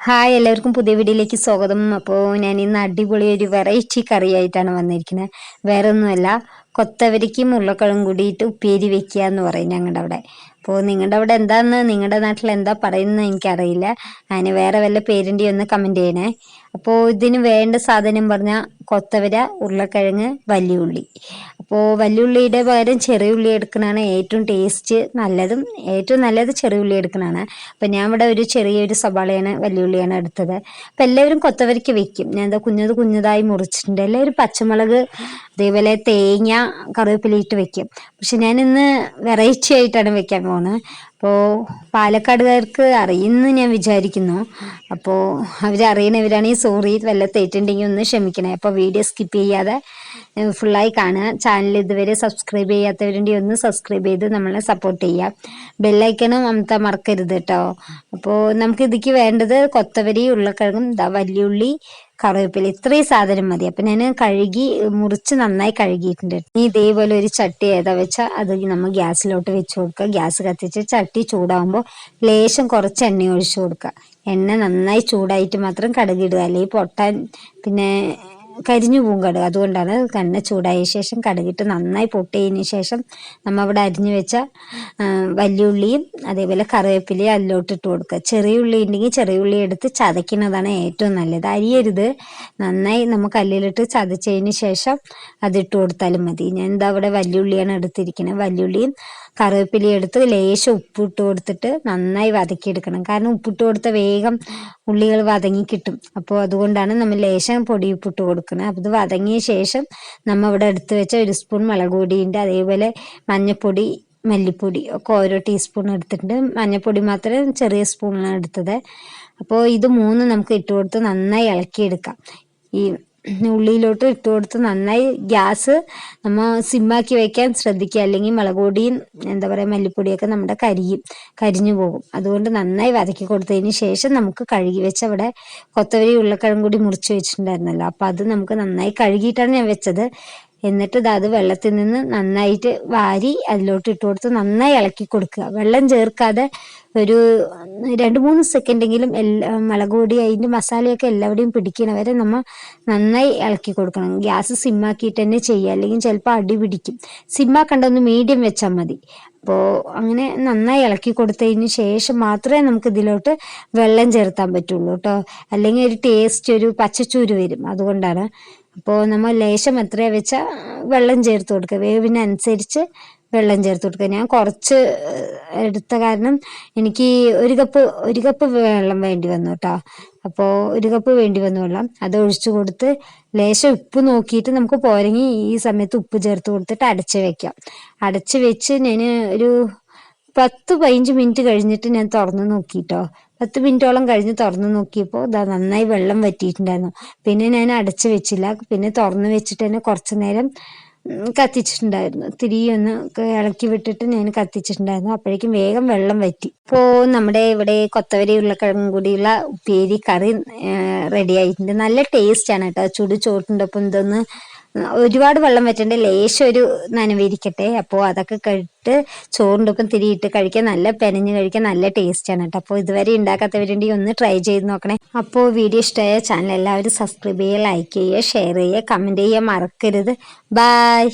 Hi എല്ലാവർക്കും പുതിയ വീഡിയോയിലേക്ക് സ്വാഗതം. അപ്പോൾ ഞാൻ ഇന്ന് അടിപൊളി ഒരു വെറൈറ്റി കറിയായിട്ടാണ് വന്നിരിക്കുന്നത് വേറെ ഒന്നുമല്ല കൊത്തവരിക്കും ഉരുളക്കിഴങ്ങും കൂടിയിട്ട് ഉപ്പേരി വെക്കുക എന്ന് പറയും ഞങ്ങളുടെ അവിടെ. അപ്പോൾ നിങ്ങളുടെ അവിടെ എന്താന്ന് നിങ്ങളുടെ നാട്ടിൽ എന്താ പറയുന്നത് എനിക്കറിയില്ല. അതിന് വേറെ വല്ല പേരിന്റെ ഒന്ന് കമന്റ് ചെയ്യണേ. അപ്പോൾ ഇതിന് വേണ്ട സാധനം പറഞ്ഞാൽ കൊത്തവര ഉരുളക്കിഴങ്ങ് വലിയുള്ളി അപ്പോൾ വലിയുള്ളിയുടെ പകരം ചെറിയ ഉള്ളി എടുക്കുന്നതാണ് ഏറ്റവും ടേസ്റ്റ് നല്ലതും ഏറ്റവും നല്ലത് ചെറിയ ഉള്ളി എടുക്കുന്നതാണ് അപ്പോൾ ഞാൻ ഇവിടെ ഒരു ചെറിയൊരു സവാളയാണ് വലിയുള്ളിയാണ് എടുത്തത്. അപ്പോൾ എല്ലാവരും കൊത്തവരയ്ക്ക് വെക്കും. ഞാൻ എന്താ കുഞ്ഞത് കുഞ്ഞതായി മുറിച്ചിട്ടുണ്ട്. എല്ലാവരും പച്ചമുളക് അതേപോലെ തേങ്ങ കറിവേപ്പിലയിട്ട് വെക്കും. പക്ഷെ ഞാൻ ഇന്ന് വെറൈറ്റി ആയിട്ടാണ് വെക്കാൻ പോകുന്നത് അപ്പോൾ പാലക്കാടുകാർക്ക് അറിയുമെന്ന് ഞാൻ വിചാരിക്കുന്നു. അപ്പോൾ അവരറിയണവരാണെങ്കിൽ സോറി വല്ല തെറ്റുണ്ടെങ്കിൽ ഒന്ന് ക്ഷമിക്കണേ. അപ്പോൾ വീഡിയോ സ്കിപ്പ് ചെയ്യാതെ ഫുള്ളായി കാണുക. ചാനൽ ഇതുവരെ സബ്സ്ക്രൈബ് ചെയ്യാത്തവരുണ്ടെങ്കിൽ ഒന്ന് സബ്സ്ക്രൈബ് ചെയ്ത് നമ്മളെ സപ്പോർട്ട് ചെയ്യാം ബെല്ലൈക്കണം അമിത മറക്കരുത് കേട്ടോ അപ്പോൾ നമുക്ക് ഇതിക്ക് വേണ്ടത് കൊത്തവരി ഉരുളക്കിഴങ്ങും വലിയുള്ളി കറിവേപ്പില. ഇത്രയും സാധനം മതി. അപ്പം ഞാൻ കഴുകി മുറിച്ച് നന്നായി കഴുകിയിട്ടുണ്ട്. ഇനി ഇതേപോലെ ഒരു ചട്ടി ഏതാ വെച്ചാൽ അത് നമ്മൾ ഗ്യാസിലോട്ട് വെച്ച് കൊടുക്കുക. ഗ്യാസ് കത്തിച്ച് ചട്ടി ചൂടാവുമ്പോൾ ലേശം കുറച്ച് എണ്ണ ഒഴിച്ചു കൊടുക്കുക. എണ്ണ നന്നായി ചൂടായിട്ട് മാത്രം കടുകിടുക അല്ലെങ്കിൽ പൊട്ടാൻ പിന്നെ കരിഞ്ഞു പോകും കടുക് അതുകൊണ്ടാണ് കണ്ണ ചൂടായ ശേഷം കടുകിട്ട് നന്നായി പൊട്ടിയതിന് ശേഷം നമ്മൾ അവിടെ അരിഞ്ഞു വെച്ച വലിയുള്ളിയും അതേപോലെ കറിവേപ്പിലയും അതിലോട്ട് ഇട്ട് കൊടുക്കുക. ചെറിയ ഉള്ളി ഉണ്ടെങ്കിൽ ചെറിയ ഉള്ളി എടുത്ത് ചതയ്ക്കുന്നതാണ് ഏറ്റവും നല്ലത്. അരിയരുത്. നന്നായി നമ്മൾ കല്ലിലിട്ട് ചതച്ചതിന് ശേഷം അതിട്ട് കൊടുത്താലും മതി. ഞാൻ എന്താ അവിടെ വലിയുള്ളിയാണ് എടുത്തിരിക്കുന്നത്. വലിയുള്ളിയും കറിവേപ്പിലയും എടുത്ത് ലേശം ഉപ്പിട്ട് കൊടുത്തിട്ട് നന്നായി വതക്കിയെടുക്കണം. കാരണം ഉപ്പിട്ട് കൊടുത്ത വേഗം ഉള്ളികൾ വതങ്ങി കിട്ടും. അപ്പോൾ അതുകൊണ്ടാണ് നമ്മൾ ലേശം പൊടി ഉപ്പിട്ട് കൊടുക്കുന്നത്. അപ്പോൾ ഇത് വതങ്ങിയ ശേഷം നമ്മൾ ഇവിടെ എടുത്ത് വെച്ച ഒരു സ്പൂൺ മുളക് പൊടിയുണ്ട്. അതേപോലെ മഞ്ഞൾപ്പൊടി മല്ലിപ്പൊടി ഒക്കെ ഓരോ ടീസ്പൂൺ എടുത്തിട്ടുണ്ട്. മഞ്ഞൾപ്പൊടി മാത്രം ചെറിയ സ്പൂണാണ് എടുത്തത്. അപ്പോൾ ഇത് മൂന്ന് നമുക്ക് ഇട്ട് കൊടുത്ത് നന്നായി ഇളക്കിയെടുക്കാം. ഈ ഉള്ളിയിലോട്ട് ഇട്ട് കൊടുത്ത് നന്നായി ഗ്യാസ് നമ്മൾ സിമ്മാക്കി വയ്ക്കാൻ ശ്രദ്ധിക്കുക. അല്ലെങ്കിൽ മുളക് പൊടിയും എന്താ പറയുക മല്ലിപ്പൊടിയൊക്കെ നമ്മുടെ കരിയും കരിഞ്ഞു പോകും. അതുകൊണ്ട് നന്നായി വതക്കി കൊടുത്തതിന് ശേഷം നമുക്ക് കഴുകി വെച്ച അവിടെ കൊത്തവരി ഉരുളക്കിഴങ്ങ് കൂടി മുറിച്ച് വെച്ചിട്ടുണ്ടായിരുന്നല്ലോ. അപ്പം അത് നമുക്ക് നന്നായി കഴുകിയിട്ടാണ് ഞാൻ വെച്ചത്. എന്നിട്ട് അത് വെള്ളത്തിൽ നിന്ന് നന്നായിട്ട് വാരി അതിലോട്ട് ഇട്ട് കൊടുത്ത് നന്നായി ഇളക്കി കൊടുക്കുക. വെള്ളം ചേർക്കാതെ ഒരു രണ്ട് മൂന്ന് സെക്കൻഡെങ്കിലും എല്ലാ മുളക് പൊടി അതിന്റെ മസാലയൊക്കെ എല്ലാവിടെയും പിടിക്കണ വരെ നമ്മൾ നന്നായി ഇളക്കി കൊടുക്കണം. ഗ്യാസ് സിമ്മാക്കിയിട്ട് തന്നെ ചെയ്യുക. അല്ലെങ്കിൽ ചിലപ്പോൾ അടി പിടിക്കും. സിമ്മാക്കണ്ടൊന്ന് മീഡിയം വെച്ചാൽ മതി. അപ്പോൾ അങ്ങനെ നന്നായി ഇളക്കി കൊടുത്തതിന് ശേഷം മാത്രമേ നമുക്ക് ഇതിലോട്ട് വെള്ളം ചേർത്താൻ പറ്റുള്ളൂ കേട്ടോ. അല്ലെങ്കിൽ ഒരു ടേസ്റ്റ് ഒരു പച്ചച്ചൂര് വരും. അതുകൊണ്ടാണ് അപ്പോൾ നമ്മൾ ലേശം എത്രയാണ് വെച്ചാൽ വെള്ളം ചേർത്ത് കൊടുക്കുക. വേവിനനുസരിച്ച് വെള്ളം ചേർത്ത് കൊടുക്കുക. ഞാൻ കുറച്ച് എടുത്ത കാരണം എനിക്ക് ഒരു കപ്പ് ഒരു കപ്പ് വെള്ളം വേണ്ടി വന്നു കേട്ടോ അപ്പോൾ ഒരു കപ്പ് വേണ്ടി വന്നു വെള്ളം. അത് ഒഴിച്ചു കൊടുത്ത് ലേശം ഉപ്പ് നോക്കിയിട്ട് നമുക്ക് പോരെങ്കിൽ ഈ സമയത്ത് ഉപ്പ് ചേർത്ത് കൊടുത്തിട്ട് അടച്ച് വെക്കാം. അടച്ച് വെച്ച് ഞാൻ ഒരു പത്ത് പതിനഞ്ച് മിനിറ്റ് കഴിഞ്ഞിട്ട് ഞാൻ തുറന്ന് നോക്കിട്ടോ പത്ത് മിനിറ്റോളം കഴിഞ്ഞ് തുറന്നു നോക്കിയപ്പോൾ ഇതാ നന്നായി വെള്ളം വറ്റിയിട്ടുണ്ടായിരുന്നു. പിന്നെ ഞാൻ അടച്ചു വെച്ചില്ല. പിന്നെ തുറന്നു വെച്ചിട്ട് തന്നെ കുറച്ചു നേരം കത്തിച്ചിട്ടുണ്ടായിരുന്നു. തിരിയൊന്ന് ഇളക്കി വിട്ടിട്ട് ഞാൻ കത്തിച്ചിട്ടുണ്ടായിരുന്നു. അപ്പോഴേക്കും വേഗം വെള്ളം വറ്റി. ഇപ്പോൾ നമ്മുടെ ഇവിടെ കൊത്തവരി ഉരുളക്കിഴങ്ങും കൂടിയുള്ള ഉപ്പേരി കറി റെഡി ആയിട്ടുണ്ട്. നല്ല ടേസ്റ്റാണ് കേട്ടോ. ചുടു ചോറിന്റെ ഒപ്പം ഇതൊന്ന് ഒരുപാട് വെള്ളം വെച്ചിട്ടുണ്ട്. ലേശം ഒരു നനവിരിക്കട്ടെ. അപ്പോൾ അതൊക്കെ കഴിട്ട് ചോറിന്റെ തിരിയിട്ട് കഴിക്കാൻ നല്ല പെനഞ്ഞ് കഴിക്കാൻ നല്ല ടേസ്റ്റാണ് കേട്ടോ. അപ്പോൾ ഇതുവരെ ഉണ്ടാക്കാത്തവരുണ്ടെങ്കിൽ ഒന്ന് ട്രൈ ചെയ്ത് നോക്കണേ. അപ്പോൾ വീഡിയോ ഇഷ്ടമായ ചാനൽ എല്ലാവരും സബ്സ്ക്രൈബ് ചെയ്യുക ലൈക്ക് ചെയ്യുക ഷെയർ ചെയ്യുക കമന്റ് ചെയ്യുക മറക്കരുത്. ബായ്.